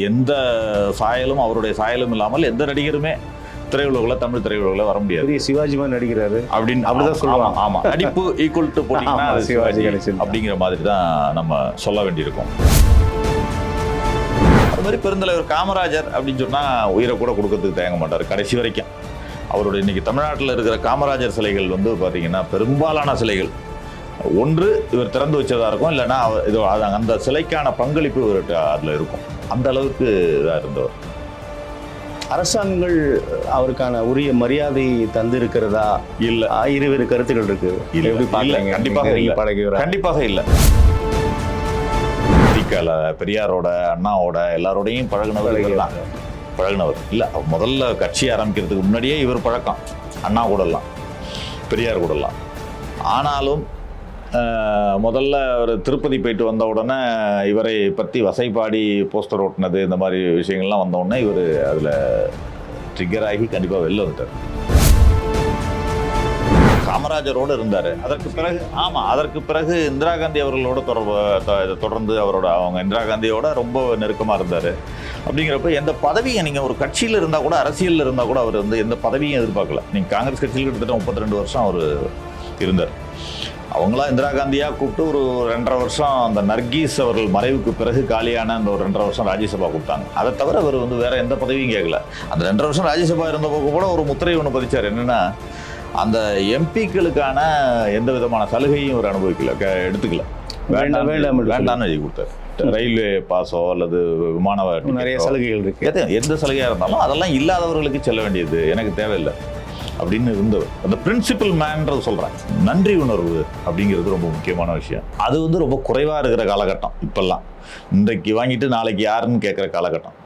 எந்த சாயலும் அவருடைய சாயலும் இல்லாமல் எந்த நடிகருமே திரையுலகில் தமிழ் திரையுலகில் வர முடியாது. சிவாஜி மாதிரி நடிக்கிறாரு. அப்படின்னு அப்படிதான் சொல்லுவாங்க. ஆமா, நடிப்பு ஈக்குவல் டு போட்டீங்கன்னா சிவாஜி. அப்படிங்கிற மாதிரி தான் நம்ம சொல்ல வேண்டியிருக்கும். அது மாதிரி பெருந்தலைவர் காமராஜர் அப்படின்னு சொன்னா உயிரை கூட கொடுக்கறதுக்கு தயங்க மாட்டார் கடைசி வரைக்கும். அவருடைய இன்னைக்கு தமிழ்நாட்டில் இருக்கிற காமராஜர் சிலைகள் வந்து பார்த்தீங்கன்னா பெரும்பாலான சிலைகள். ஒன்று இவர் திறந்து வச்சதா இருக்கும் இல்லைன்னா இது அந்த சிலைக்கான பங்களிப்பு இவர்கிட்ட அதில் இருக்கும். அந்த அளவுக்கு இதாக இருந்தவர். அரசாங்கங்கள் அவருக்கான உரிய மரியாதை தந்து இருக்கிறதா இல்லை இருவேறு கருத்துக்கள் இருக்கு. இல்ல, எப்படி பார்க்கறீங்க? கண்டிப்பாக இல்ல. கண்டிப்பாக இல்லை. திகால பெரியாரோட அண்ணாவோட எல்லாரோடையும் பழகுனவர் இவர் தான் பழகுனவர். இல்லை முதல்ல கட்சி ஆரம்பிக்கிறதுக்கு முன்னாடியே இவர் பழக்கம். அண்ணா கூடலாம். பெரியார் கூடலாம். ஆனாலும் முதல்ல அவர் திருப்பதி போயிட்டு வந்த உடனே இவரை பற்றி வசைப்பாடி போஸ்டர் ஓட்டினது இந்த மாதிரி விஷயங்கள்லாம் வந்த உடனே இவர் அதில் ட்ரிக்கர் ஆகி கண்டிப்பாக வெளில வந்துட்டார். காமராஜரோடு இருந்தார். அதற்கு பிறகு ஆமாம் அதற்கு பிறகு இந்திரா காந்தி அவர்களோட தொடர்பு தொடர்ந்து அவரோட அவங்க இந்திரா காந்தியோட ரொம்ப நெருக்கமாக இருந்தார். அப்படிங்கிறப்ப எந்த பதவியை நீங்கள் ஒரு கட்சியில் இருந்தால் கூட அரசியலில் இருந்தால் கூட அவர் வந்து எந்த பதவியும் எதிர்பார்க்கல. நீங்கள் காங்கிரஸ் கட்சியில் கிட்டத்தட்ட முப்பத்தி ரெண்டு வருஷம் அவர் இருந்தார். அவங்களாம் இந்திரா காந்தியா கூப்பிட்டு ஒரு ரெண்டரை வருஷம் அந்த நர்கீஸ் அவர்கள் மறைவுக்கு பிறகு காலியான அந்த ஒரு ரெண்டரை வருஷம் ராஜ்யசபா கொடுத்தாங்க அதை தவிர அவர் வந்து வேற எந்த பதவியும் கேட்கல. அந்த ரெண்டரை வருஷம் ராஜ்யசபா இருந்தப்போ கூட ஒரு முத்திரை ஒன்று பதிச்சார். என்னன்னா அந்த எம்பிக்களுக்கான எந்த விதமான சலுகையும் அவர் அனுபவிக்கல க- எடுத்துக்கல. வேண்டாம், வேண்டாம்னு எழுதி கொடுத்தாரு. ரயில்வே பாஸோ அல்லது விமான நிறைய சலுகைகள் இருக்கு. எந்த சலுகையாக இருந்தாலும் அதெல்லாம் இல்லாதவர்களுக்கு செல்ல வேண்டியது எனக்கு தேவையில்லை. அப்படின்னு இருந்தவர். அந்த பிரின்சிபல் மேன்றது சொல்கிறேன் நன்றி உணர்வு அப்படிங்கிறது ரொம்ப முக்கியமான விஷயம். அது வந்து ரொம்ப குறைவாக இருக்கிற காலகட்டம் இப்பெல்லாம். இன்றைக்கு வாங்கிட்டு நாளைக்கு யாருன்னு கேட்குற காலகட்டம்.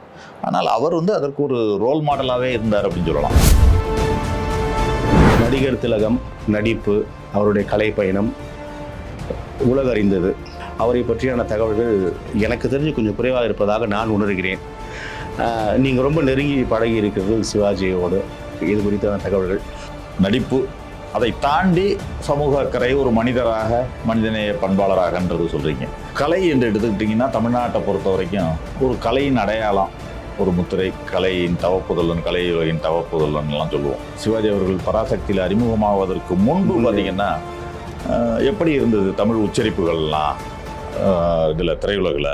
ஆனால் அவர் வந்து அதற்கு ஒரு ரோல் மாடலாகவே இருந்தார் அப்படின்னு சொல்லலாம். நடிகர் திலகம் நடிப்பு அவருடைய கலை பயணம் உலக அறிந்தது அவரை பற்றியான தகவல்கள் எனக்கு தெரிஞ்சு கொஞ்சம் குறைவாக இருப்பதாக நான் உணர்கிறேன். நீங்கள் ரொம்ப நெருங்கி பழகி இருக்கிறது சிவாஜியோடு. இது குறித்தான தகவல்கள். நடிப்பு. அதை தாண்டி சமூக அக்கறை ஒரு மனிதராக மனிதநேய பண்பாளராகன்றது சொல்கிறீங்க கலை என்று எடுத்துக்கிட்டிங்கன்னா தமிழ்நாட்டை பொறுத்த வரைக்கும் ஒரு கலையின் அடையாளம் ஒரு முத்திரை கலையின் தவப்புதல்வன் கலையின் தவப்புதல்வன் எல்லாம் சொல்லுவோம். சிவாஜி அவர்கள் பராசக்தியில் அறிமுகமாவதற்கு முன்பு பார்த்தீங்கன்னா எப்படி இருந்தது தமிழ் உச்சரிப்புகள்லாம் இதில் திரையுலகில்?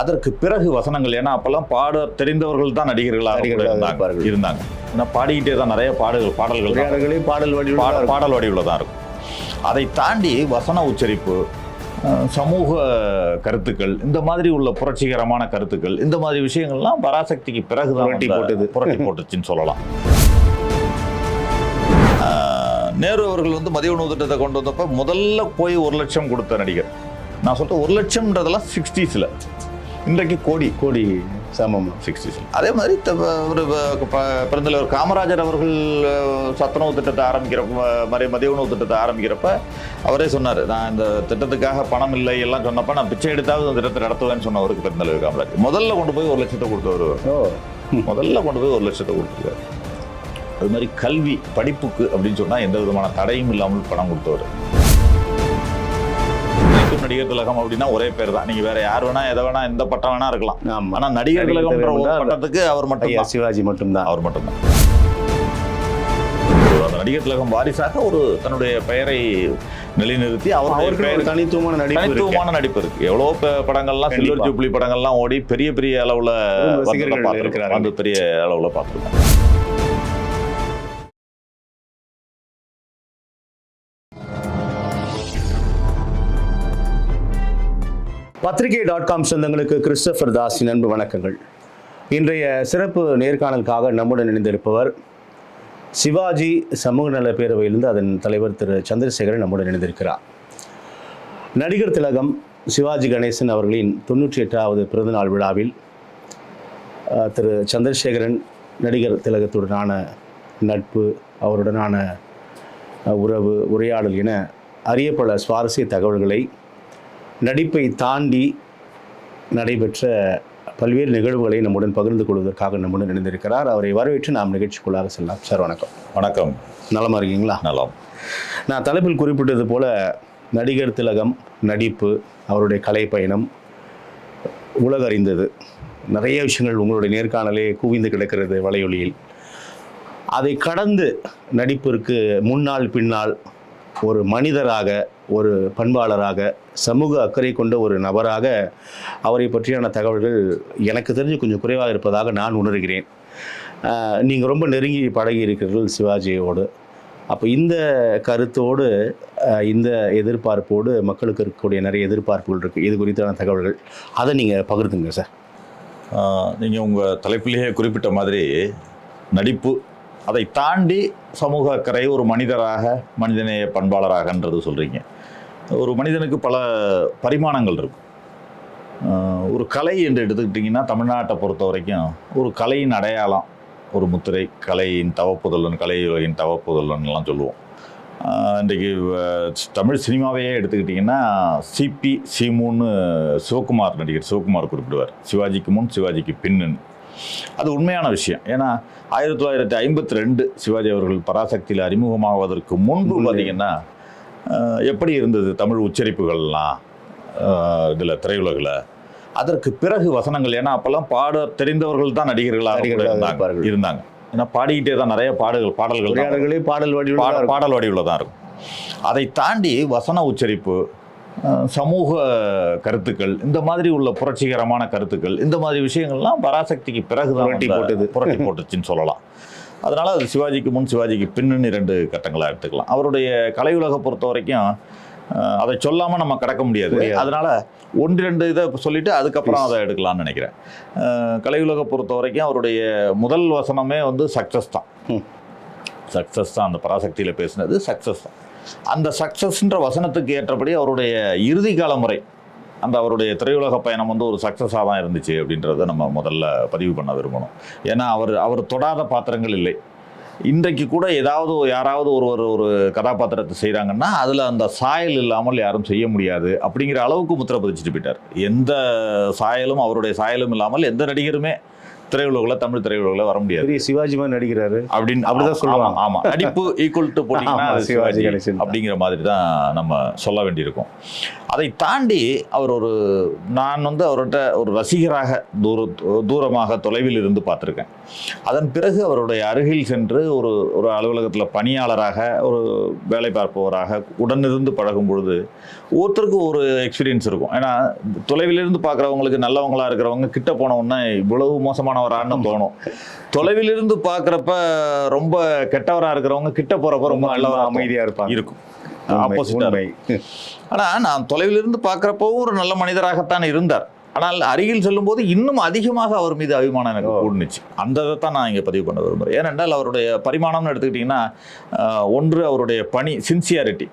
அதற்கு பிறகு வசனங்கள். ஏன்னா அப்போல்லாம் பாட தெரிந்தவர்கள் தான் நடிகர்களாக இருந்தாங்க. இருந்தாங்க. ஏன்னா பாடிக்கிட்டே தான் நிறைய பாடல்கள் பாடல்கள் பாடல் பாட பாடல் வடிவில் தான் இருக்கும். அதை தாண்டி வசன உச்சரிப்பு சமூக கருத்துக்கள் இந்த மாதிரி உள்ள புரட்சிகரமான கருத்துக்கள் இந்த மாதிரி விஷயங்கள்லாம் பராசக்திக்கு பிறகு புரட்டி போட்டது. புரட்டி போட்டுச்சுன்னு சொல்லலாம். நேரு அவர்கள் வந்து மதிய உணவு திட்டத்தை கொண்டு வந்தப்ப முதல்ல போய் ஒரு லட்சம் கொடுத்த நடிகர். நான் சொல்லிட்டு ஒரு லட்சம்ன்றதெல்லாம் சிக்ஸ்டீஸில் இன்றைக்கு கோடி. கோடி சமம் சிக்ஸ்டீஸ் அதே மாதிரி ஒரு ப- ப- பெருந்தலைவர் காமராஜர் அவர்கள் சத்துணவு திட்டத்தை ஆரம்பிக்கிறப்ப மாதிரி மதிய உணவு திட்டத்தை ஆரம்பிக்கிறப்ப அவரே சொன்னார் நான் இந்த திட்டத்துக்காக பணம் இல்லை எல்லாம் சொன்னப்ப நான் பிச்சை எடுத்தாவது இந்த திட்டத்தை நடத்துவேன்னு சொன்னவருக்கு பெருந்தலைவர் காமராஜர் முதல்ல கொண்டு போய் ஒரு லட்சத்தை கொடுத்தவர் முதல்ல கொண்டு போய் ஒரு லட்சத்தை கொடுத்துருக்காரு அது மாதிரி கல்வி படிப்புக்கு அப்படின்னு சொன்னால் எந்த விதமான தடையும் இல்லாமல் பணம் கொடுத்தவர். நடிக்கும் நடிகர் திலகம் அப்படின்னா ஒரே பேர் தான் நீங்க வேற யார் வேணா எதை வேணா எந்த பட்டம் வேணா இருக்கலாம். ஆனா நடிகர் திலகம்ன்ற பட்டத்துக்கு அவர் மட்டும் சிவாஜி மட்டும்தான். அவர் மட்டும்தான். நடிகர் திலகம் வாரிசாக ஒரு தன்னுடைய பெயரை நிலைநிறுத்தி அவருக்கு ஒரு தனித்துவமான நடிப்பு தனித்துவமான நடிப்பு இருக்கு. எவ்வளோ படங்கள்லாம் சில்வர். ஜூப்ளி படங்கள்லாம் ஓடி பெரிய பெரிய அளவுல. வந்து பெரிய அளவுல பார்த்துருக்கோம் பத்திரிகை டாட் காம் சொந்தங்களுக்கு கிறிஸ்டபர் தாஸின் அன்பு வணக்கங்கள். இன்றைய சிறப்பு நேர்காணலுக்காக நம்முடன் இணைந்திருப்பவர் சிவாஜி சமூக நல பேரவையிலிருந்து அதன் தலைவர் திரு சந்திரசேகரன் நம்முடன் இணைந்திருக்கிறார். நடிகர் திலகம் சிவாஜி கணேசன் அவர்களின் தொண்ணூற்றி எட்டாவது பிறந்தநாள் விழாவில் திரு சந்திரசேகரன் நடிகர் திலகத்துடனான நட்பு அவருடனான உறவு உரையாடல் என அரிய பல சுவாரஸ்ய தகவல்களை நடிப்பை தாண்டி நடைபெற்ற பல்வேறு நிகழ்வுகளை நம்முடன் பகிர்ந்து கொள்வதற்காக நம்முடன் இணைந்திருக்கிறார். அவரை வரவேற்று நாம் நிகழ்ச்சிக்குள்ளாக செல்லலாம். சார் வணக்கம். வணக்கம். நலமா இருக்கீங்களா? நலம். நான் தலைப்பில் குறிப்பிட்டது போல நடிகர் திலகம் நடிப்பு அவருடைய கலை பயணம் உலக அறிந்தது. நிறைய விஷயங்கள் உங்களுடைய நேர்காணலே குவிந்து கிடக்கிறது வலையொலியில். அதை கடந்து நடிப்பிற்கு முன்னால் பின்னால் ஒரு மனிதராக ஒரு பண்பாளராக சமூக அக்கறை கொண்ட ஒரு நபராக அவரை பற்றியான தகவல்கள் எனக்கு தெரிஞ்சு கொஞ்சம் குறைவாக இருப்பதாக நான் உணர்கிறேன். நீங்கள் ரொம்ப நெருங்கி பழகி இருக்கிறீர்கள் சிவாஜியோடு. அப்போ இந்த கருத்தோடு இந்த எதிர்பார்ப்போடு மக்களுக்கு இருக்கக்கூடிய நிறைய எதிர்பார்ப்புகள் இருக்குது இது குறித்தான தகவல்கள். அதை நீங்கள் பகிர்ந்துங்க சார். நீங்கள் உங்கள் தலைப்பிலேயே குறிப்பிட்ட மாதிரி நடிப்பு அதை தாண்டி சமூக அக்கறை ஒரு மனிதராக மனிதநேய பண்பாளராகன்றது சொல்கிறீங்க ஒரு மனிதனுக்கு பல பரிமாணங்கள் இருக்கும். ஒரு கலை என்று எடுத்துக்கிட்டிங்கன்னா தமிழ்நாட்டை பொறுத்த வரைக்கும் ஒரு கலையின் அடையாளம் ஒரு முத்திரை கலையின் தவப்புதல்வன் கலை உலகின் தவப்புதல்வன்லாம் சொல்லுவோம். இன்றைக்கு தமிழ் சினிமாவையே எடுத்துக்கிட்டிங்கன்னா சிபி சிமுன்னு சிவகுமார் நடிகர் சிவகுமார் குறிப்பிடுவார். சிவாஜிக்கு முன் சிவாஜிக்கு பின்னுன்னு. அது உண்மையான விஷயம். ஏன்னா ஆயிரத்தி தொள்ளாயிரத்தி ஐம்பத்தி ரெண்டு சிவாஜி அவர்கள் பராசக்தியில் அறிமுகமாவதற்கு முன்பு. பார்த்தீங்கன்னா எப்படி இருந்தது தமிழ் உச்சரிப்புகள்லாம் இதில் திரையுலகில்? அதற்கு பிறகு வசனங்கள் ஏன்னா அப்போல்லாம் பாட தெரிந்தவர்கள் தான் நடிகர்களாக இருந்தாங்க ஏன்னா பாடிக்கிட்டே தான் நிறைய பாடல்கள் பாடல்கள் பாடல் வடிவில் பாட பாடல் வடிவில் தான் இருக்கும். அதை தாண்டி வசன உச்சரிப்பு சமூக கருத்துக்கள் இந்த மாதிரி உள்ள புரட்சிகரமான கருத்துக்கள் இந்த மாதிரி விஷயங்கள்லாம் பராசக்திக்கு பிறகு புரட்டி போட்டது. புரட்டி போட்டுச்சுன்னு சொல்லலாம். அதனால அது சிவாஜிக்கு முன் சிவாஜிக்கு பின்னுன்னு இரண்டு கட்டங்களாக எடுத்துக்கலாம். அவருடைய கலையுலகை பொறுத்த வரைக்கும் அதை சொல்லாமல் நம்ம கடக்க முடியாது. அதனால ஒன்று ரெண்டு இதை சொல்லிட்டு அதுக்கப்புறம் அதை எடுக்கலாம்னு நினைக்கிறேன். கலையுலகை பொறுத்த வரைக்கும் அவருடைய முதல் வசனமே வந்து சக்ஸஸ் தான். சக்ஸஸ் தான் அந்த பராசக்தியில் பேசினது சக்ஸஸ் தான். அந்த சக்ஸஸ்ன்ற வசனத்துக்கு ஏற்றபடி அவருடைய இறுதி காலம் அந்த அவருடைய திரையுலக பயணம் வந்து ஒரு சக்ஸஸாக தான் இருந்துச்சு அப்படின்றத நம்ம முதல்ல பதிவு பண்ண விரும்பணும். ஏன்னா அவர் அவர் தொடாத பாத்திரங்கள் இல்லை. இன்றைக்கு கூட ஏதாவது யாராவது ஒருவர் ஒரு கதாபாத்திரத்தை செய்கிறாங்கன்னா அதில் அந்த சாயல் இல்லாமல் யாரும் செய்ய முடியாது அப்படிங்கிற அளவுக்கு முத்திரை பதிச்சுட்டு போயிட்டார். எந்த சாயலும் அவருடைய சாயலும் இல்லாமல் எந்த நடிகருமே திரையுலகில் தமிழ் திரையுலகில் வர முடியாது. பெரிய சிவாஜி மாதிரி நடிக்கிறாரு. அப்படின்னு அப்படிதான் சொல்லுவாங்க. ஆமா, ஆமா. நடிப்பு ஈக்குவல் டு போட்டீங்கன்னா சிவாஜி கணேசன். அப்படிங்கிற மாதிரி தான் நம்ம சொல்ல வேண்டியிருக்கும். அதை தாண்டி அவர் ஒரு நான் வந்து அவர்கிட்ட ஒரு ரசிகராக தூர தூரமாக தொலைவில் இருந்து பார்த்துருக்கேன். அதன் பிறகு அவருடைய அருகில் சென்று ஒரு ஒரு அலுவலகத்தில் பணியாளராக ஒரு வேலை பார்ப்பவராக உடனிருந்து பழகும் பொழுது ஒருத்தருக்கு ஒரு எக்ஸ்பீரியன்ஸ் இருக்கும். ஏன்னா தொலைவிலிருந்து பார்க்குறவங்களுக்கு நல்லவங்களா இருக்கிறவங்க கிட்ட போன உடனே இவ்வளவு மோசமானவரான்னு தோணும். தொலைவிலிருந்து பார்க்குறப்ப ரொம்ப கெட்டவரா இருக்கிறவங்க கிட்ட போறப்ப ரொம்ப நல்லவரா அமைதியா இருப்பாங்க. இருக்கும். உண்மை, ஆப்போசிட்டா உண்மை. ஆனா நான் தொலைவிலிருந்து பார்க்குறப்பவும் ஒரு நல்ல மனிதராகத்தான் இருந்தார். ஆனால் அருகில் செல்லும்போது இன்னும் அதிகமாக அவர் மீது அபிமானம் எனக்கு. கூடுனுச்சு. அந்த இதை தான் நான் இங்கே பதிவு பண்ண விரும்புகிறேன் ஏனென்றால் அவருடைய பரிமாணம்னு எடுத்துக்கிட்டிங்கன்னா ஒன்று அவருடைய பணி சின்சியாரிட்டி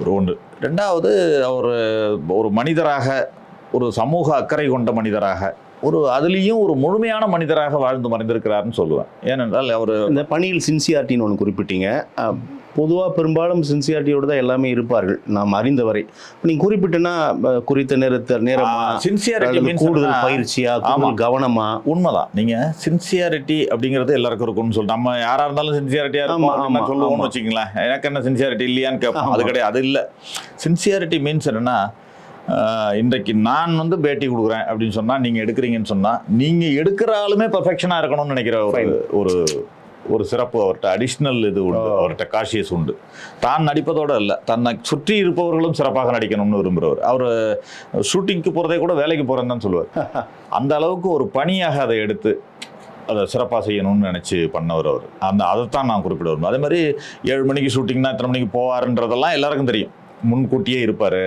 ஒரு ஒன்று. ரெண்டாவது அவர் ஒரு மனிதராக ஒரு சமூக அக்கறை கொண்ட மனிதராக ஒரு அதுலேயும் ஒரு முழுமையான மனிதராக வாழ்ந்து மறைந்திருக்கிறாருன்னு சொல்லுவேன். ஏனென்றால் அவர் இந்த பணியில் சின்சியாரிட்டின்னு ஒன்று குறிப்பிட்டீங்க. பொதுவாக பெரும்பாலும் சின்சியாரிட்டியோடு தான் எல்லாமே இருப்பார்கள் நாம் அறிந்தவரை நீங்கள் குறிப்பிட்டனா குறித்த நேரத்தை நேரமா சின்சியாரிட்டி கூடுதல் பயிற்சியா. கூடுதல் கவனமா உண்மைதான் நீங்க சின்சியாரிட்டி அப்படிங்கிறது எல்லாருக்கும் இருக்கும்னு சொல்லிட்டு நம்ம யாரா இருந்தாலும் சின்சியாரிட்டியா ஆமா, இருக்கும் சொல்லுவோம்னு. வச்சுங்களேன் எனக்கு என்ன சின்சியாரிட்டி இல்லையான்னு கேட்போம் அது. கிடையாது அது இல்லை சின்சியாரிட்டி மீன்ஸ் என்னன்னா இன்றைக்கு நான் வந்து பேட்டி கொடுக்குறேன் அப்படின்னு சொன்னா நீங்க எடுக்கிறீங்கன்னு சொன்னா நீங்க எடுக்கிற ஆளுமே பெர்ஃபெக்ஷனா இருக்கணும்னு நினைக்கிற ஒரு Fine. ஒரு சிறப்பு அவர்கிட்ட அடிஷ்னல் இது உண்டு. அவர்கிட்ட காஷியஸ் உண்டு. தான் நடிப்பதோட இல்லை தன்னை சுற்றி இருப்பவர்களும் சிறப்பாக நடிக்கணும்னு விரும்புகிறவர் அவர் ஷூட்டிங்க்கு போகிறதே கூட வேலைக்கு போகிறேன்னு தான் சொல்லுவார். அந்த அளவுக்கு ஒரு பணியாக அதை எடுத்து அதை சிறப்பாக செய்யணும்னு நினச்சி பண்ணவர் அவர். அந்த அதைத்தான் நான் குறிப்பிட விரும்புகிறேன் அதே மாதிரி ஏழு மணிக்கு ஷூட்டிங்னா எத்தனை மணிக்கு போவாருன்றதெல்லாம் எல்லாருக்கும் தெரியும். முன்கூட்டியே இருப்பார்.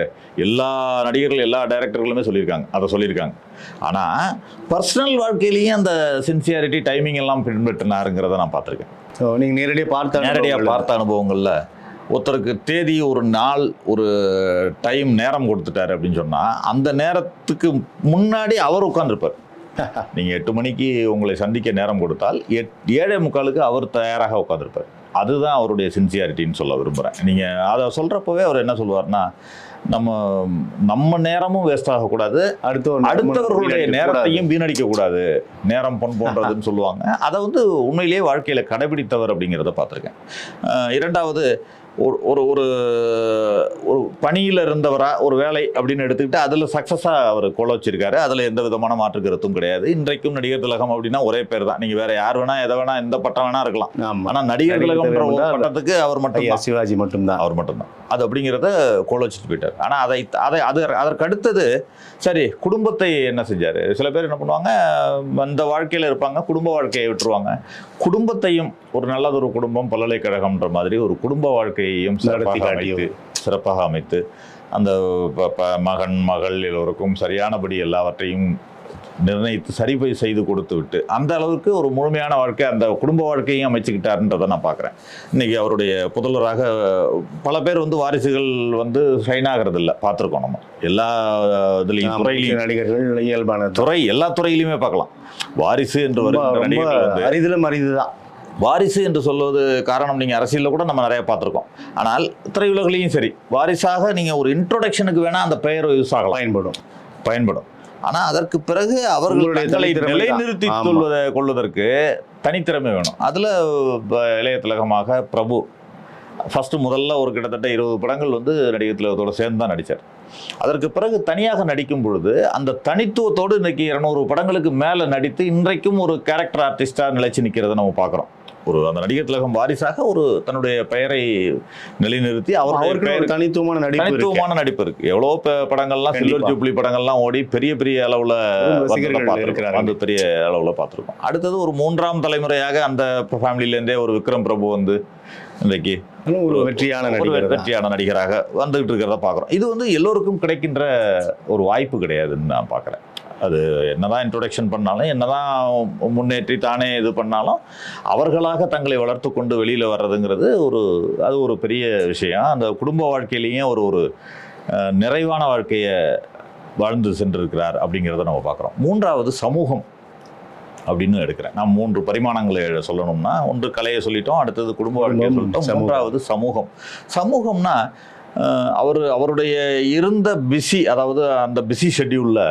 எல்லா நடிகர்கள் எல்லா டைரக்டர்களுமே சொல்லியிருக்காங்க. அதை சொல்லியிருக்காங்க. ஆனால் பர்சனல் வாழ்க்கையிலேயே அந்த சின்சியாரிட்டி டைமிங் எல்லாம் பின்பற்றினாருங்கிறத நான் பார்த்துருக்கேன். ஸோ நீங்கள் நேரடியாக பார்த்த நேரடியாக பார்த்த அனுபவங்களில் ஒருத்தருக்கு தேதி ஒரு நாள் ஒரு டைம் நேரம் கொடுத்துட்டாரு அப்படின்னு சொன்னால் அந்த நேரத்துக்கு முன்னாடி அவர் உட்காந்துருப்பார் நீங்கள் எட்டு மணிக்கு உங்களை சந்திக்க நேரம் கொடுத்தால் எட் ஏழே முக்காலுக்கு அவர் தயாராக உட்காந்துருப்பார் அதுதான் அவருடைய சின்சியாரிட்டின்னு சொல்ல விரும்புகிறேன் நீங்கள் அதை சொல்கிறப்பவே அவர் என்ன சொல்லுவார்னா நம்ம நம்ம நேரமும் வேஸ்ட் ஆகக்கூடாது. அடுத்த அடுத்தவர்களுடைய நேரத்தையும் வீணடிக்க கூடாது நேரம் பொன் போன்றதுன்னு சொல்லுவாங்க. அதை வந்து உண்மையிலேயே வாழ்க்கையில கடைபிடித்தவர் அப்படிங்கிறத பார்த்துருக்கேன். இரண்டாவது ஒரு ஒரு ஒரு ஒரு பணியில் இருந்தவரா ஒரு வேலை அப்படின்னு எடுத்துக்கிட்டு அதில் சக்ஸஸாக அவர் கோல வச்சிருக்காரு. அதில் எந்த விதமான மாற்று கருத்தும் கிடையாது. இன்றைக்கும் நடிகர் திலகம் அப்படின்னா ஒரே பேர் தான் நீங்கள் வேற யார் வேணா எதை வேணா எந்த பட்டம் வேணா இருக்கலாம். ஆனால் நடிகர் திலகம்ன்ற ஒரு பட்டத்துக்கு அவர் மட்டும் சிவாஜி மட்டும்தான். அவர் மட்டும்தான். அது அப்படிங்கிறத கோல வச்சுட்டு போயிட்டார். ஆனால் அதை அதை அது அதற்கு அடுத்தது சரி குடும்பத்தை என்ன செஞ்சார்? சில பேர் என்ன பண்ணுவாங்க அந்த வாழ்க்கையில் இருப்பாங்க குடும்ப வாழ்க்கையை விட்டுருவாங்க. குடும்பத்தையும் ஒரு நல்லதொரு குடும்பம் பல்கலைக்கழகம்ன்ற மாதிரி ஒரு குடும்ப வாழ்க்கையையும் நடத்தி சிறப்பாக. அமைத்து சிறப்பாக அமைத்து அந்த மகன் மகள் எல்லோருக்கும் சரியானபடி எல்லாவற்றையும் நிர்ணயித்து சரி போய் செய்து கொடுத்து விட்டு அந்த அளவுக்கு ஒரு முழுமையான வாழ்க்கை அந்த குடும்ப வாழ்க்கையும் அமைச்சுக்கிட்டாருன்றதை நான் பார்க்குறேன். இன்னைக்கு அவருடைய புதல்வராக பல பேர் வந்து வாரிசுகள் வந்து ஷைன் ஆகிறது இல்லை பார்த்துருக்கோம் நம்ம. எல்லா இதுலையும் துறையிலையும் நடிகர்கள் இயல்பான துறை எல்லா துறையிலுமே பார்க்கலாம். வாரிசு என்று ரொம்ப நடிகர்கள் அரிதிலும் அரிதுதான். வாரிசு என்று சொல்வது காரணம் நீங்கள் அரசியலில் கூட நம்ம நிறைய பார்த்துருக்கோம். ஆனால் திரையுலகிலையும் சரி வாரிசாக நீங்கள் ஒரு இன்ட்ரோடக்ஷனுக்கு வேணால் அந்த பெயர் யூஸ் ஆகலாம். பயன்படும். பயன்படும். ஆனால் அதற்கு பிறகு அவர்கள் உங்களுடைய தங்களை தனித்திறமை தான். நிலைநிறுத்தி. கொள்வதை கொள்வதற்கு தனித்திறமை வேணும். அதில் இளைய திலகமாக பிரபு ஃபஸ்ட்டு முதல்ல ஒரு கிட்டத்தட்ட இருபது படங்கள் வந்து நடிகர் திலகத்தோட சேர்ந்து தான் நடித்தார் அதற்கு பிறகு தனியாக நடிக்கும் பொழுது அந்த தனித்துவத்தோடு இன்னைக்கு இருநூறு படங்களுக்கு மேலே நடித்து இன்றைக்கும் ஒரு கேரக்டர் ஆர்டிஸ்டாக நிலைச்சு நிற்கிறத நம்ம பார்க்குறோம். ஒரு அந்த நடிகர் திலகம் வாரிசாக ஒரு தன்னுடைய பெயரை நிலைநிறுத்தி ஒரு தனித்துவமான நடிப்பு இருக்கு. தனித்துவமான நடிப்பு இருக்கு எவ்வளோ படங்கள்லாம் சில்வர். ஜூப்ளி படங்கள்லாம் ஓடி பெரிய பெரிய அளவுல பார்த்திருக்கோம். பெரிய அளவுல பார்த்துருக்கோம் அடுத்தது ஒரு மூன்றாம் தலைமுறையாக அந்த ஃபேமிலில இருந்தே ஒரு விக்ரம் பிரபு வந்து இன்றைக்கு ஒரு வெற்றியான நடிகர். வெற்றியான நடிகராக வந்துகிட்டு இருக்கிறத பார்க்குறோம் இது வந்து எல்லோருக்கும் கிடைக்கின்ற ஒரு வாய்ப்பு கிடையாதுன்னு நான் பார்க்குறேன் அது என்னதான் இன்ட்ரோடக்ஷன் பண்ணாலும் என்னதான் முன்னேற்றி தானே இது பண்ணாலும் அவர்களாக தங்களை வளர்த்து கொண்டு வெளியில் வர்றதுங்கிறது ஒரு அது ஒரு பெரிய விஷயம். அந்த குடும்ப வாழ்க்கையிலையும் ஒரு ஒரு நிறைவான வாழ்க்கையை வாழ்ந்து சென்றிருக்கிறார் அப்படிங்கிறத நம்ம பார்க்குறோம். மூன்றாவது சமூகம் அப்படின்னு எடுக்கிறேன். நான் மூன்று பரிமாணங்களை சொல்லணும்னா ஒன்று கலையை சொல்லிட்டோம் அடுத்தது குடும்ப வாழ்க்கையை சொல்லிட்டோம். மூன்றாவது சமூகம். சமூகம்னா அவர் அவருடைய இருந்த பிஸி அதாவது அந்த பிஸி ஷெட்யூலில்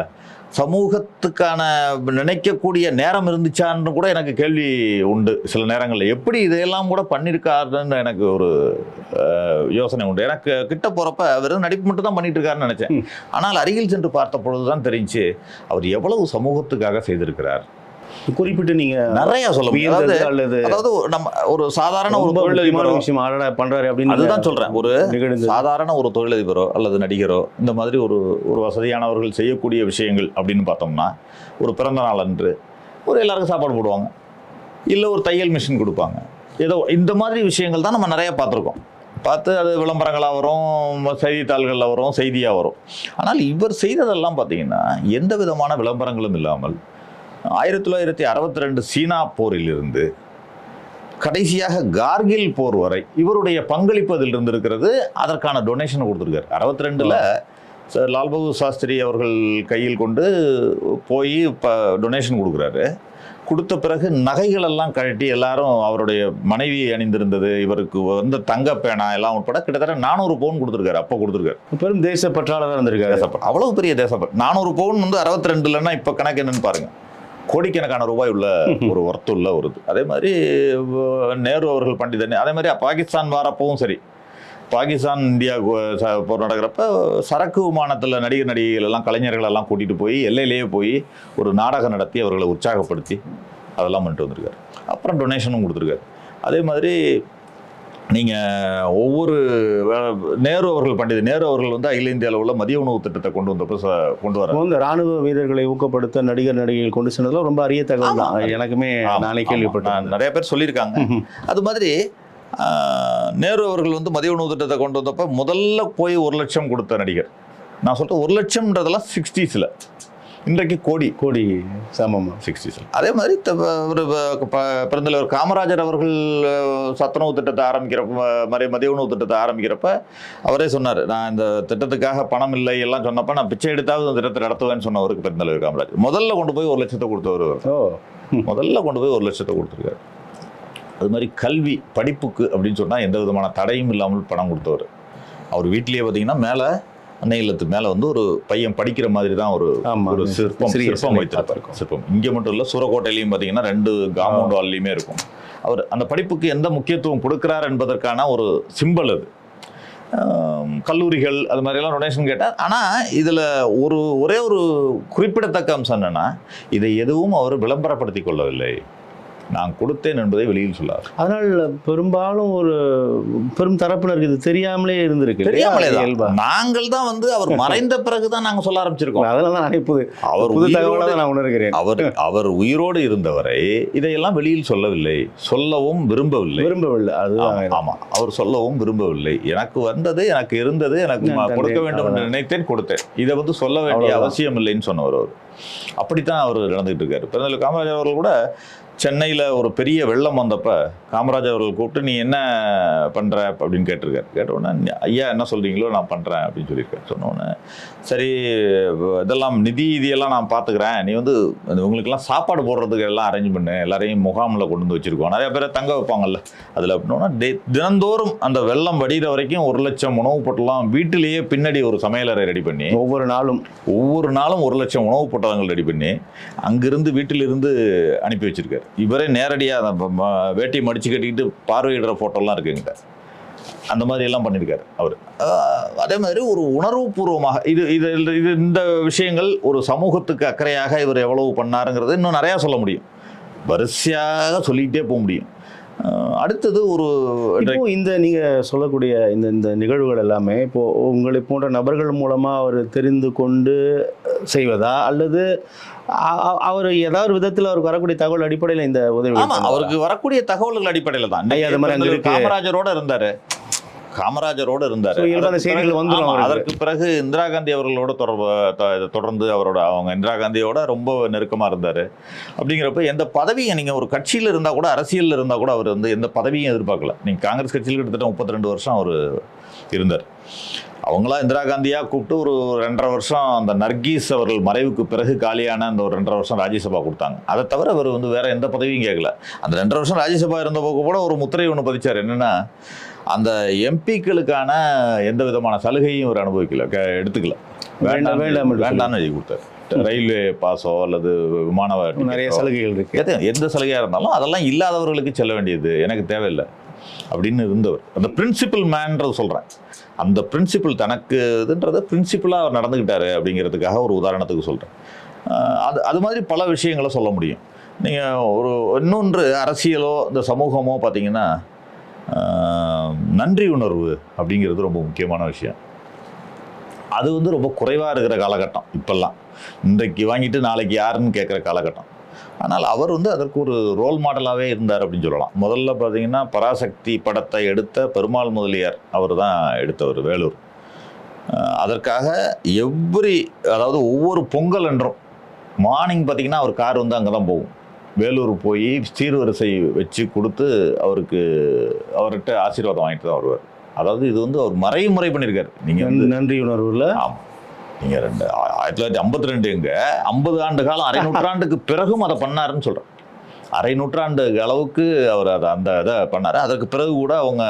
சமூகத்துக்கான நினைக்கக்கூடிய நேரம் இருந்துச்சான்னு கூட எனக்கு கேள்வி உண்டு சில நேரங்களில். எப்படி இதையெல்லாம் கூட பண்ணியிருக்காருன்னு எனக்கு ஒரு யோசனை உண்டு. எனக்கு கிட்ட போகிறப்ப வெறும் நடிப்பு மட்டும் தான் பண்ணிட்டு இருக்காருன்னு நினச்சேன். ஆனால் அருகில் சென்று பார்த்த பொழுது தான் தெரிஞ்சு அவர் எவ்வளவு சமூகத்துக்காக செய்திருக்கிறார். குறிப்பிட்டு நீங்க நிறைய சொல்ல அதாவது அதாவது நம்ம ஒரு சாதாரண ஒரு தொழிலதிபரோ விஷயம் ஆடா பண்றாரு அப்படின்னு அதுதான் சொல்றேன். ஒரு சாதாரண ஒரு தொழிலதிபரோ அல்லது நடிகரோ இந்த மாதிரி ஒரு ஒரு வசதியானவர்கள் செய்யக்கூடிய விஷயங்கள் அப்படின்னு பார்த்தோம்னா ஒரு பிறந்த நாள் அன்று ஒரு எல்லாருக்கும் சாப்பாடு போடுவாங்க. இல்லை ஒரு தையல் மிஷின் கொடுப்பாங்க. ஏதோ இந்த மாதிரி விஷயங்கள் தான் நம்ம நிறைய பார்த்துருக்கோம். பார்த்து அது விளம்பரங்களாக வரும் செய்தித்தாள்களில் வரும் செய்தியாக வரும். ஆனால் இவர் செய்ததெல்லாம் பார்த்தீங்கன்னா எந்த விதமான விளம்பரங்களும் இல்லாமல் ஆயிரத்தி தொள்ளாயிரத்தி அறுபத்தி ரெண்டு சீனா போரிலிருந்து கடைசியாக கார்கில் போர் வரை இவருடைய பங்களிப்பு அதில் இருந்திருக்கிறது. அதற்கான டொனேஷன் கொடுத்துருக்காரு. அறுபத்தி ரெண்டில் லால் பகதூர் சாஸ்திரி அவர்கள் கையில் கொண்டு போய் இப்போ டொனேஷன் கொடுக்குறாரு. கொடுத்த பிறகு நகைகள் எல்லாம் கழட்டி எல்லாரும் அவருடைய மனைவி அணிந்திருந்தது. இவருக்கு வந்து தங்க பேனா எல்லாம் உட்பட கிட்டத்தட்ட நானூறு பவுன் கொடுத்துருக்காரு. அப்போ கொடுத்துருக்காரு. பெரும் தேச பற்றாளராக இருந்திருக்காரு. அவ்வளவு பெரிய தேசப்பட் நானூறு பவுன் வந்து அறுபத்தி ரெண்டுலன்னா இப்போ கணக்கு என்னன்னு பாருங்க. கோடிக்கணக்கான ரூபாய் உள்ள ஒரு ஒர்த்து உள்ள ஒரு இது. அதே மாதிரி நேரு அவர்கள் பண்டிதன் அதே மாதிரி பாகிஸ்தான் வாரப்பவும் சரி. பாகிஸ்தான் இந்தியா போர் நடக்கிறப்ப சரக்கு விமானத்தில் நடிகர் நடிகைகள் எல்லாம் கலைஞர்கள் எல்லாம் கூட்டிகிட்டு போய் எல்லையிலேயே போய் ஒரு நாடகம் நடத்தி அவர்களை உற்சாகப்படுத்தி அதெல்லாம் பண்ணிட்டு வந்திருக்காரு. அப்புறம் டொனேஷனும் கொடுத்துருக்காரு. அதே மாதிரி நீங்கள் ஒவ்வொரு நேரு அவர்கள் பண்டிதர் நேரு அவர்கள் வந்து அகில இந்திய அளவில் மதிய உணவு திட்டத்தை கொண்டு வந்தப்போ கொண்டு வர இந்த ராணுவ வீரர்களை ஊக்கப்படுத்த நடிகர் நடிகைகள் கொண்டு சென்றதுல ரொம்ப அரிய தகவல் தான். எனக்குமே நானே. கேள்விப்பட்டேன் நிறைய பேர் சொல்லியிருக்காங்க. அது மாதிரி நேரு அவர்கள் வந்து மதிய உணவு திட்டத்தை கொண்டு வந்தப்ப முதல்ல போய் ஒரு லட்சம் கொடுத்த நடிகர். நான் சொல்றேன் ஒரு லட்சம்ன்றதெல்லாம் சிக்ஸ்டீஸில் இன்றைக்கு கோடி. கோடி. சமமா சிக்ஸ்டீஸில் அதே மாதிரி ஒரு ப- ப- பெருந்தலைவர் காமராஜர் அவர்கள் சத்துணவு திட்டத்தை ஆரம்பிக்கிறப்ப மாதிரி மதிய உணவு திட்டத்தை ஆரம்பிக்கிறப்ப அவரே சொன்னார் நான் இந்த திட்டத்துக்காக பணம் இல்லை எல்லாம் சொன்னப்ப நான் பிச்சை எடுத்தாவது இந்த திட்டத்தை நடத்துவேன்னு சொன்னவருக்கு பெருந்தலைவர் காமராஜர். முதல்ல கொண்டு போய் ஒரு லட்சத்தை கொடுத்தவர். ஓ. முதல்ல கொண்டு போய் ஒரு லட்சத்தை கொடுத்துருக்காரு. அது மாதிரி கல்வி படிப்புக்கு அப்படின்னு சொன்னால் எந்த விதமான தடையும் இல்லாமல் பணம் கொடுத்தவர். அவர் வீட்டிலேயே பார்த்தீங்கன்னா மேலே அன்னை இல்லத்து மேலே வந்து ஒரு பையன் படிக்கிற மாதிரி தான் ஒரு. ஒரு சிற்பம் சிற்பம் வைத்திருப்பார். சிற்பம். இங்கே மட்டும் இல்லை சூரக்கோட்டையிலையும் பார்த்தீங்கன்னா ரெண்டு காம்பவுண்ட் வால்லையுமே இருக்கும். அவர் அந்த படிப்புக்கு எந்த முக்கியத்துவம் கொடுக்குறார் என்பதற்கான ஒரு சிம்பல் அது. கல்லூரிகள் அது மாதிரியெல்லாம் டொனேஷன் கேட்டார். ஆனால் இதில் ஒரு ஒரே ஒரு குறிப்பிடத்தக்க அம்சம் என்னன்னா இதை எதுவும் அவர் விளம்பரப்படுத்தி கொள்ளவில்லை. நான் கொடுத்தேன் என்பதை வெளியில் சொல்லார் அதனால் பெரும்பாலும் ஒரு பெரும் தரப்பினருக்கு இது தெரியாமலே இருந்திருக்கு? தெரியாமலே. தான் நாங்கள் தான் வந்து அவர் மறைந்த பிறகு தான் நாங்கள் சொல்ல ஆரம்பிச்சிருக்கோம். அதனால தான் நான் புது அவர் புது உயிரோடு தகவலை தான் நான் உணர்கிறேன். அவர் அவர் உயிரோடு இருந்தவரை இதையெல்லாம் வெளியில் சொல்லவில்லை. சொல்லவும் விரும்பவில்லை. விரும்பவில்லை. அதுதான் ஆமா, ஆமா. அவர் சொல்லவும் விரும்பவில்லை. எனக்கு வந்தது எனக்கு இருந்தது எனக்கு. கொடுக்க வேண்டும் என்று. நினைத்தேன் கொடுத்தேன். இதை வந்து சொல்ல வேண்டிய. அவசியம் இல்லைன்னு சொன்னவர் அவர். அப்படித்தான் அவர் நடந்துகிட்டு இருக்காரு. பிறந்தல காமராஜர் அவர்கள் கூட சென்னையில் ஒரு பெரிய வெள்ளம் வந்தப்ப காமராஜர் அவர்கள் கூப்பிட்டு நீ என்ன பண்ற? அப்படின்னு கேட்டிருக்காரு. கேட்ட உடனே "நீ- ஐயா என்ன சொல்றீங்களோ நான் பண்றேன் அப்படின்னு சொல்லியிருக்காரு. சொன்ன உடனே சரி இதெல்லாம் நிதி இதெல்லாம் நான் பார்த்துக்கிறேன் நீ வந்து உங்களுக்கெல்லாம் சாப்பாடு போடுறதுக்கு எல்லாம் அரேஞ்ச் பண்ணு. எல்லாரையும் முகாமில் கொண்டு வந்து வச்சிருக்கோம். நிறைய பேரை தங்க வைப்பாங்கல்ல. அதில் அப்படின்னா டே- தினந்தோறும் அந்த வெள்ளம் வடிகிற வரைக்கும் ஒரு லட்சம் உணவுப் பொட்டலாம் வீட்டிலேயே பின்னாடி ஒரு சமையலறை ரெடி பண்ணி ஒவ்வொரு நாளும். ஒவ்வொரு நாளும் ஒரு லட்சம் உணவுப் பொட்டலங்கள் ரெடி பண்ணி அங்கிருந்து வீட்டிலிருந்து அனுப்பி வச்சிருக்காரு. இவரே நேரடியாக வேட்டி மடிச்சு கட்டிக்கிட்டு பார்வையிடுற ஃபோட்டோலாம் இருக்குங்க அந்த மாதிரி எல்லாம் பண்ணியிருக்காரு அவர். அதே மாதிரி ஒரு உணர்வுபூர்வமாக இது இது இது இந்த விஷயங்கள் ஒரு சமூகத்துக்கு அக்கறையாக இவர் எவ்வளவு பண்ணாருங்கிறது இன்னும் நிறையா சொல்ல முடியும். வரிசையாக சொல்லிக்கிட்டே போக முடியும். அடுத்தது ஒரு இந்த நீங்க சொல்லக்கூடிய இந்த இந்த நிகழ்வுகள் எல்லாமே இப்போ உங்களை போன்ற நபர்கள் மூலமா அவர் தெரிந்து கொண்டு செய்வதா? அல்லது அவர் ஏதாவது விதத்தில் அவருக்கு வரக்கூடிய தகவல் அடிப்படையில் இந்த உதவி அவருக்கு வரக்கூடிய தகவல்கள் அடிப்படையில் தான். காமராஜரோட இருந்தாரு. காமராஜரோட இருந்தாரு. அதற்கு பிறகு- இந்திரா காந்தி அவர்களோட தொடர்பு தொடர்ந்து அவரோட அவங்க இந்திரா காந்தியோட ரொம்ப நெருக்கமா இருந்தாரு. அப்படிங்கிறப்ப எந்த பதவியும் நீங்க ஒரு கட்சியில இருந்தா கூட அரசியல்ல இருந்தா கூட அவர் வந்து எந்த பதவியும் எதிர்பார்க்கல. நீங்க காங்கிரஸ் கட்சியில் கிட்டத்தட்ட முப்பத்தி ரெண்டு வருஷம் அவர் இருந்தார். அவங்களா இந்திரா காந்தியா கூப்பிட்டு ஒரு ரெண்டரை வருஷம் அந்த நர்கீஸ் அவர்கள் மறைவுக்கு பிறகு காலியான அந்த ஒரு ரெண்டரை வருஷம் ராஜ்யசபா கொடுத்தாங்க. அதை தவிர அவர் வந்து வேற எந்த பதவியும் கேட்கல. அந்த ரெண்டரை வருஷம் ராஜ்யசபா இருந்தபோது கூட ஒரு முத்திரை ஒன்று பதிச்சார். என்னன்னா அந்த எம்பிக்களுக்கான எந்த விதமான சலுகையும் அவர் அனுபவிக்கல. க- எடுத்துக்கல. வேண்டாம், வேண்டாம் வேண்டாம்னு எழுதி கொடுத்தாரு. ரயில்வே பாஸோ அல்லது விமான நிறைய சலுகைகள் இருக்கு. எந்த சலுகையாக இருந்தாலும் அதெல்லாம் இல்லாதவர்களுக்கு செல்ல வேண்டியது எனக்கு தேவையில்லை. அப்படின்னு இருந்தவர். அந்த பிரின்சிபல் மேன்றது சொல்கிறேன் அந்த பிரின்சிபல் தனக்கு இதுன்றத பிரின்சிபலாக அவர் நடந்துக்கிட்டாரு அப்படிங்கிறதுக்காக ஒரு உதாரணத்துக்கு சொல்கிறேன் அது அது மாதிரி பல விஷயங்களை சொல்ல முடியும். நீங்கள் ஒரு இன்னொன்று அரசியலோ இந்த சமூகமோ பார்த்தீங்கன்னா நன்றி உணர்வு அப்படிங்கிறது ரொம்ப முக்கியமான விஷயம். அது வந்து ரொம்ப குறைவாக இருக்கிற காலகட்டம் இப்போல்லாம். இன்றைக்கு வாங்கிட்டு நாளைக்கு யாருன்னு கேட்குற காலகட்டம். ஆனால் அவர் வந்து அதற்கு ஒரு ரோல் மாடலாகவே இருந்தார் அப்படின்னு சொல்லலாம். முதல்ல பார்த்தீங்கன்னா பராசக்தி படத்தை எடுத்த பெருமாள் முதலியார் அவர் தான் எடுத்தவர் வேலூர். அதற்காக எவ்ரி அதாவது ஒவ்வொரு பொங்கல் என்றும் மார்னிங் பார்த்தீங்கன்னா அவர் கார் வந்து அங்கே தான் போகும். வேலூர் போய் சீர்வரிசை வச்சு கொடுத்து அவருக்கு அவர்கிட்ட ஆசீர்வாதம் வாங்கிட்டு தான் வருவார். அதாவது இது வந்து அவர் மறைமுறை பண்ணியிருக்காரு. நீங்கள் வந்து நன்றி உணர்வுல. ஆமாம் நீங்கள் ரெண்டு ஆயிரத்தி தொள்ளாயிரத்தி ஐம்பத்தி ரெண்டு எங்க? ஐம்பது ஆண்டு காலம் அரை நூற்றாண்டுக்கு பிறகும் அதை பண்ணாருன்னு சொல்கிறேன் அரை நூற்றாண்டு அளவுக்கு அவர் அதை அந்த இதை பண்ணார். அதற்கு பிறகு கூட அவங்க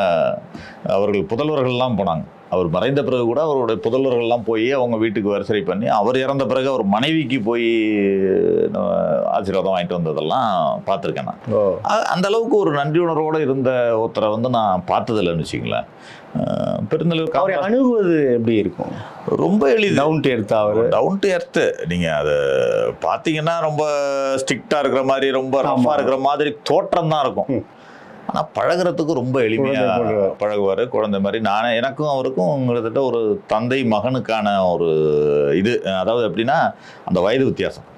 அவர்கள் புதல்வர்கள்லாம் போனாங்க. அவர் மறைந்த பிறகு கூட அவருடைய புதல்வர்கள்லாம் போய் அவங்க வீட்டுக்கு வரிசை பண்ணி அவர் இறந்த பிறகு அவர் மனைவிக்கு போய் ஆசீர்வாதம் வாங்கிட்டு வந்ததெல்லாம் பார்த்துருக்கேன் நான். அந்த அளவுக்கு ஒரு நன்றி உணர்வோடு இருந்த ஒருத்தரை வந்து நான் பார்த்ததில்லைன்னு வச்சுங்களேன் பெருந்தலைவர் அவரை அணுகுவது எப்படி இருக்கும்? ரொம்ப எளிது. டவுன் டு எர்த் அவர்? டவுன் டு எர்த்து நீங்கள் அதை பார்த்தீங்கன்னா ரொம்ப ஸ்ட்ரிக்டாக இருக்கிற மாதிரி ரொம்ப. ரஃபாக இருக்கிற மாதிரி தோற்றம் தான் இருக்கும். ஆனால் பழகுறதுக்கு ரொம்ப எளிமையாக. பழகுவார் குழந்தை மாதிரி. நானே எனக்கும் அவருக்கும் கிட்டத்தட்ட ஒரு தந்தை மகனுக்கான ஒரு இது. அதாவது எப்படின்னா அந்த வயது வித்தியாசம்.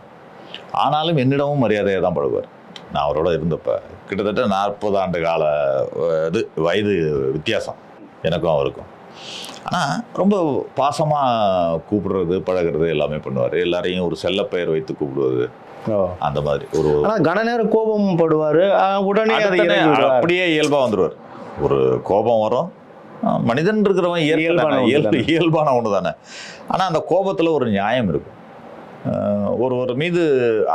ஆனாலும் என்னிடமும் மரியாதையாக தான் பழகுவார். நான் அவரோட இருந்தப்ப கிட்டத்தட்ட நாற்பது ஆண்டு கால இது வயது வித்தியாசம் எனக்கும் அவருக்கும். ஆனால் ரொம்ப பாசமாக கூப்பிடுறது பழகுறது எல்லாமே பண்ணுவார். எல்லாரையும் ஒரு செல்லப்பெயர் வைத்து கூப்பிடுவது. அந்த மாதிரி ஒரு கன நேரம் கோபம் படுவாரு. உடனே. அப்படியே இயல்பாக வந்துடுவார் ஒரு கோபம் வரும். மனிதன் இருக்கிறவன் இயல்பு இயல்பான இயல்பு. இயல்பான ஒன்று தானே. ஆனால் அந்த கோபத்தில் ஒரு நியாயம் இருக்கும் ஒருவர் மீது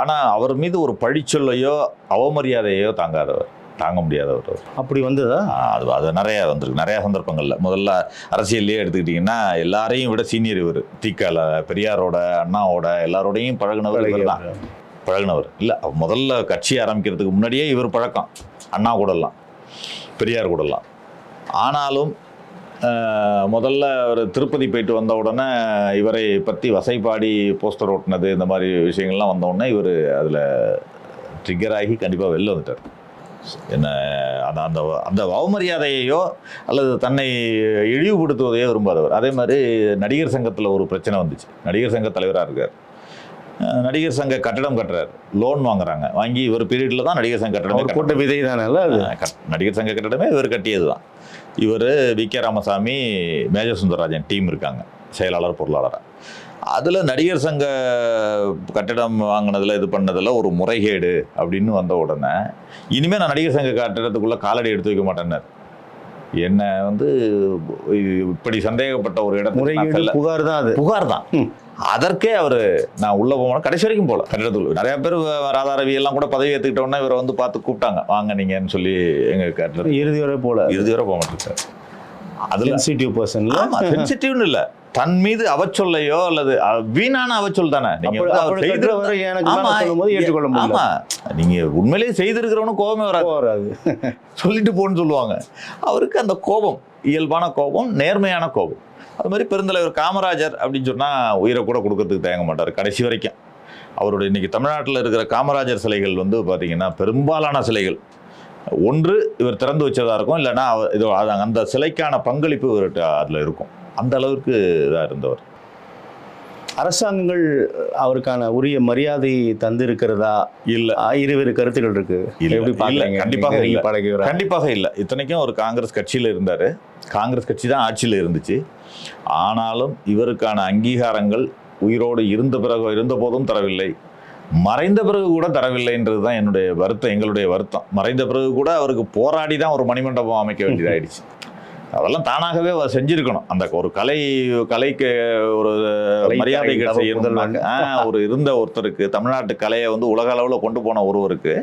ஆனால் அவர் மீது ஒரு பழிச்சொல்லையோ அவமரியாதையோ தாங்காதவர். தாங்க முடியாதவர். அப்படி வந்ததா? அது அது நிறைய வந்திருக்கு. நிறைய சந்தர்ப்பங்கள்ல. முதல்ல அரசியல்லையே எடுத்துக்கிட்டிங்கன்னா எல்லாரையும் விட சீனியர் இவர். திகால பெரியாரோட அண்ணாவோட எல்லாரோடையும் பழகுனவர் தான் பழகுனவர். இல்லை முதல்ல கட்சி ஆரம்பிக்கிறதுக்கு முன்னாடியே இவர் பழக்கம். அண்ணா கூடலாம் பெரியார் கூடலாம். ஆனாலும் முதல்ல அவர் திருப்பதி போயிட்டு வந்த உடனே இவரை பற்றி வசைப்பாடி போஸ்டர் ஓட்டினது இந்த மாதிரி விஷயங்கள்லாம் வந்த உடனே இவர் அதில் ட்ரிக்கர் ஆகி கண்டிப்பாக வெளில வந்துட்டார். என்ன அந்த அந்த அந்த அவமரியாதையையோ அல்லது தன்னை இழிவுபடுத்துவதையோ விரும்பாதவர். அதே மாதிரி நடிகர் சங்கத்தில் ஒரு பிரச்சனை வந்துச்சு. நடிகர் சங்க தலைவராக இருக்கார். நடிகர் சங்க கட்டடம் கட்டுறாரு. லோன் வாங்குறாங்க. வாங்கி ஒரு பீரியடில் தான் நடிகர் சங்க கட்டடமே போட்ட விதை தானே நடிகர் சங்க கட்டடமே இவர் கட்டியது தான். இவர் V. K. Ramasamy Major Sundararajan team இருக்காங்க. செயலாளர் பொருளாளராக அதில் நடிகர் சங்க கட்டடம் வாங்கினதில் இது பண்ணதில் ஒரு முறைகேடு அப்படின்னு வந்த உடனே இனிமேல் நான் நடிகர் சங்க கட்டடத்துக்குள்ளே காலடி எடுத்து வைக்க மாட்டேன்னார். என்ன வந்து இப்படி சந்தேகப்பட்ட ஒரு இடத்துல புகார் தான் அது. புகார் தான். அதற்கே அவர் நான் உள்ள போகணும் கடைசி வரைக்கும் போகல கட்டிடத்துக்கு நிறைய பேர் ராதாரவி எல்லாம் கூட பதவி ஏற்றுக்கிட்ட உடனே இவரை வந்து பார்த்து கூப்பிட்டாங்க. வாங்க நீங்கன்னு சொல்லி எங்க கட்டிடத்துக்கு இறுதி வரை போல. இறுதி வரை போக மாட்டேன் அதுல சென்சிட்டிவ் பர்சன்ல ஆமா சென்சிட்டிவ்னு இல்ல. தன் மீது அவச்சொல்லையோ அல்லது வீணான அவச்சொல் தானே. ஏற்றுக்கொள்ள ஆமா. நீங்க உண்மையிலேயே செய்திருக்கிறவனும் கோபமே வராது. வராது. சொல்லிட்டு போன்னு சொல்லுவாங்க. அவருக்கு அந்த கோபம் இயல்பான கோபம் நேர்மையான கோபம். அது மாதிரி பெருந்தலைவர் காமராஜர் அப்படின்னு சொன்னால் உயிரை கூட கொடுக்கறதுக்கு தயங்க மாட்டார் கடைசி வரைக்கும். அவருடைய இன்னைக்கு தமிழ்நாட்டில் இருக்கிற காமராஜர் சிலைகள் வந்து பார்த்திங்கன்னா பெரும்பாலான சிலைகள். ஒன்று இவர் திறந்து வச்சதாக இருக்கும் இல்லைன்னா அவர் இது அந்த சிலைக்கான பங்களிப்பு இவர்கிட்ட அதில் இருக்கும். அந்த அளவுக்கு இதாக இருந்தவர். அரசாங்கங்கள் அவருக்கான உரிய மரியாதை தந்து இருக்கிறதா இல்லை இருவேறு கருத்துக்கள் இருக்கு. இல்ல, கண்டிப்பாக இல்ல. கண்டிப்பாக இல்லை. இத்தனைக்கும் ஒரு காங்கிரஸ் கட்சியில் இருந்தார். காங்கிரஸ் கட்சி தான் ஆட்சியில் இருந்துச்சு. ஆனாலும் இவருக்கான அங்கீகாரங்கள் உயிரோடு இருந்த பிறகு இருந்த போதும் தரவில்லை. மறைந்த பிறகு கூட தரவில்லைன்றது தான் என்னுடைய வருத்தம் எங்களுடைய வருத்தம். மறைந்த பிறகு கூட அவருக்கு போராடி தான் ஒரு மணிமண்டபம் அமைக்க வேண்டியதாயிடுச்சு. அதெல்லாம் தானாகவே அவர் செஞ்சிருக்கணும். அந்த ஒரு கலை கலைக்கு ஒரு மரியாதை செய்யணும். ஒரு இருந்த ஒருத்தருக்கு தமிழ்நாட்டு கலையை வந்து உலக அளவில் கொண்டு போன ஒருவருக்கு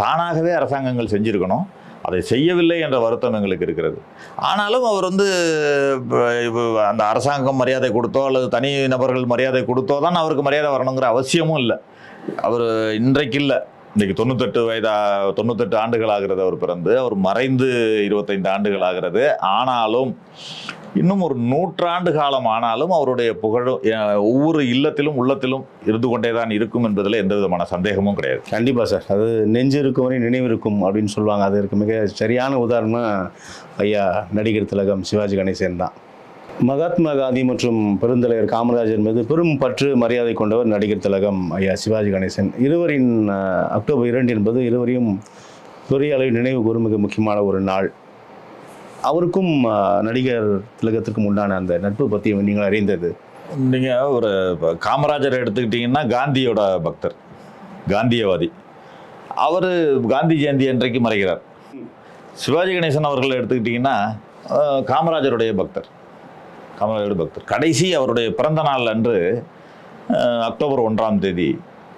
தானாகவே அரசாங்கங்கள் செஞ்சிருக்கணும். அதை செய்யவில்லை என்ற வருத்தம் எங்களுக்கு இருக்கிறது. ஆனாலும் அவர் வந்து அந்த அரசாங்கம் மரியாதை கொடுத்தோ அல்லது தனி நபர்கள் மரியாதை கொடுத்தோ தான் அவருக்கு மரியாதை வரணுங்கிற அவசியமும் இல்லை. அவர் இன்றைக்கு இல்லை. இன்னைக்கு தொண்ணூத்தெட்டு வயதா தொண்ணூத்தெட்டு ஆண்டுகள் ஆகிறது அவர் பிறந்து. அவர் மறைந்து இருபத்தைந்து ஆண்டுகள் ஆகிறது. ஆனாலும் இன்னும் ஒரு நூற்றாண்டு காலம் ஆனாலும் அவருடைய புகழும் ஒவ்வொரு இல்லத்திலும் உள்ளத்திலும் இருந்து கொண்டே தான் இருக்கும் என்பதில் எந்த விதமான சந்தேகமும் கிடையாது. கண்டிப்பாக சார். அது நெஞ்சு இருக்கும் வரை நினைவு இருக்கும் அப்படின்னு சொல்லுவாங்க. அதற்கு மிக சரியான உதாரணம் ஐயா நடிகர் திலகம் சிவாஜி கணேசன் தான். மகாத்மா காந்தி மற்றும் பெருந்தலைவர் காமராஜர் மீது பெரும் பற்று மரியாதை கொண்டவர் நடிகர் திலகம் ஐயா சிவாஜி கணேசன். இருவரின் அக்டோபர் இரண்டு என்பது இருவரையும் பெரிய அளவில் நினைவு கூறும் மிக முக்கியமான ஒரு நாள். அவருக்கும் நடிகர் திலகத்திற்கும் உண்டான அந்த நட்பு பற்றி நீங்கள் அறிந்தது. நீங்கள் ஒரு காமராஜர் எடுத்துக்கிட்டிங்கன்னா காந்தியோட பக்தர் காந்தியவாதி. அவர் காந்தி ஜெயந்தி அன்றைக்கு மறைகிறார். சிவாஜி கணேசன் அவர்கள் எடுத்துக்கிட்டிங்கன்னா காமராஜருடைய பக்தர். காமராஜருடைய பக்தர். கடைசி அவருடைய பிறந்த நாள் அன்று அக்டோபர் ஒன்றாம் தேதி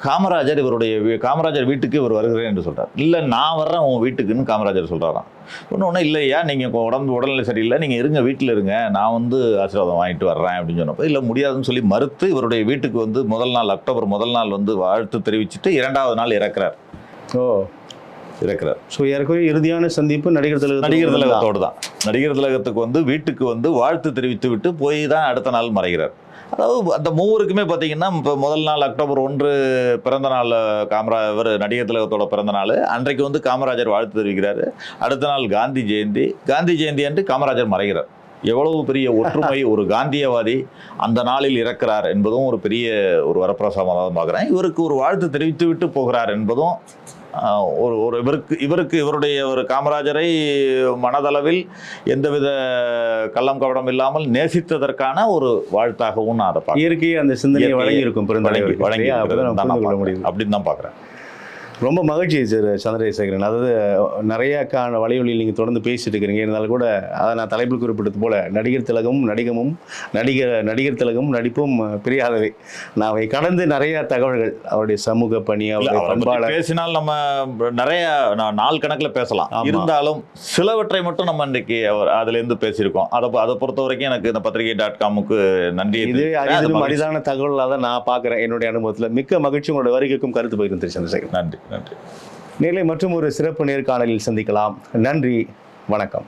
காமராஜர் இவருடைய காமராஜர் வீட்டுக்கு இவர் வருகிறேன் என்று சொல்கிறார் இல்லை நான் வர்றேன் உன் வீட்டுக்குன்னு காமராஜர் சொல்கிறாராம் ஒன்று ஒன்றும் இல்லையா நீங்கள் உடம்பு உடல்நிலை சரியில்லை நீங்கள் இருங்க வீட்டில் இருங்க நான் வந்து ஆசீர்வாதம் வாங்கிட்டு வர்றேன் அப்படின்னு சொன்னப்போ இல்லை முடியாதுன்னு சொல்லி மறுத்து இவருடைய வீட்டுக்கு வந்து முதல் நாள் அக்டோபர் முதல் நாள் வந்து வாழ்த்து தெரிவிச்சுட்டு இரண்டாவது நாள் இறக்குறார். ஓ. இறக்குறார். ஸோ ஏற்கனவே இறுதியான சந்திப்பு நடிகர் திலகம் நடிகர் திலகத்தோடு தான். நடிகர் திலகத்துக்கு வந்து வீட்டுக்கு வந்து வாழ்த்து தெரிவித்து விட்டு போய் தான் அடுத்த நாள் மறைகிறார். அதாவது அந்த மூவருக்குமே பார்த்தீங்கன்னா இப்போ முதல் நாள் அக்டோபர் ஒன்று பிறந்த நாள் காமரா இவர் நடிகர் திலகத்தோட பிறந்த நாள். அன்றைக்கு வந்து காமராஜர் வாழ்த்து தெரிவிக்கிறாரு. அடுத்த நாள் காந்தி ஜெயந்தி. காந்தி ஜெயந்தி அன்று காமராஜர் மறைகிறார். எவ்வளவு பெரிய ஒற்றுமை ஒரு காந்தியவாதி அந்த நாளில் இறக்கிறார் என்பதும் ஒரு பெரிய ஒரு வரப்பிரசாதமாக தான் பார்க்குறேன். இவருக்கு ஒரு வாழ்த்து தெரிவித்து விட்டு போகிறார் என்பதும் ஒரு ஒரு இவருக்கு இவருக்கு இவருடைய ஒரு காமராஜரை மனதளவில் எந்தவித கள்ளம் கவடம் இல்லாமல் நேசித்ததற்கான ஒரு வாழ்த்தாகவும் நான் அதை இயற்கையை அந்த சிந்தனையை வழங்கி இருக்கும் வழங்கி வழங்கி அப்படின்னு தான் பார்க்குறேன். ரொம்ப மகிழ்ச்சி சார் சந்திரசேகரன். அதாவது நிறைய கான வலைவழியில் நீங்கள் தொடர்ந்து பேசிட்டு இருக்கிறீங்க. இருந்தாலும் கூட அதை நான் தலைப்பில் குறிப்பிட்டது போல நடிகர் திலகமும் நடிகமும் நடிகர் நடிகர் திலகமும் நடிப்பும் பிரியாதவை. நான் அவை கடந்து நிறைய தகவல்கள். அவருடைய சமூக பணி அவருடைய பேசினால் நம்ம நிறைய நாள் கணக்குல பேசலாம். இருந்தாலும் சிலவற்றை மட்டும் நம்ம இன்றைக்கு அவர் அதுல இருந்து பேசியிருக்கோம். அதை அதை பொறுத்த வரைக்கும் எனக்கு இந்த பத்திரிகை டாட் காமுக்கு நன்றி இது அரிதான தகவலாக தான் நான் பார்க்குறேன். என்னுடைய அனுபவத்தில் மிக்க மகிழ்ச்சி. உங்களோட வருகைக்கும் கருத்து பகிர்ந்து திரு சந்திரசேகரன். நன்றி. நன்றி. நேரில் மற்றும் ஒரு சிறப்பு நேர்காணலில் சந்திக்கலாம். நன்றி. வணக்கம்.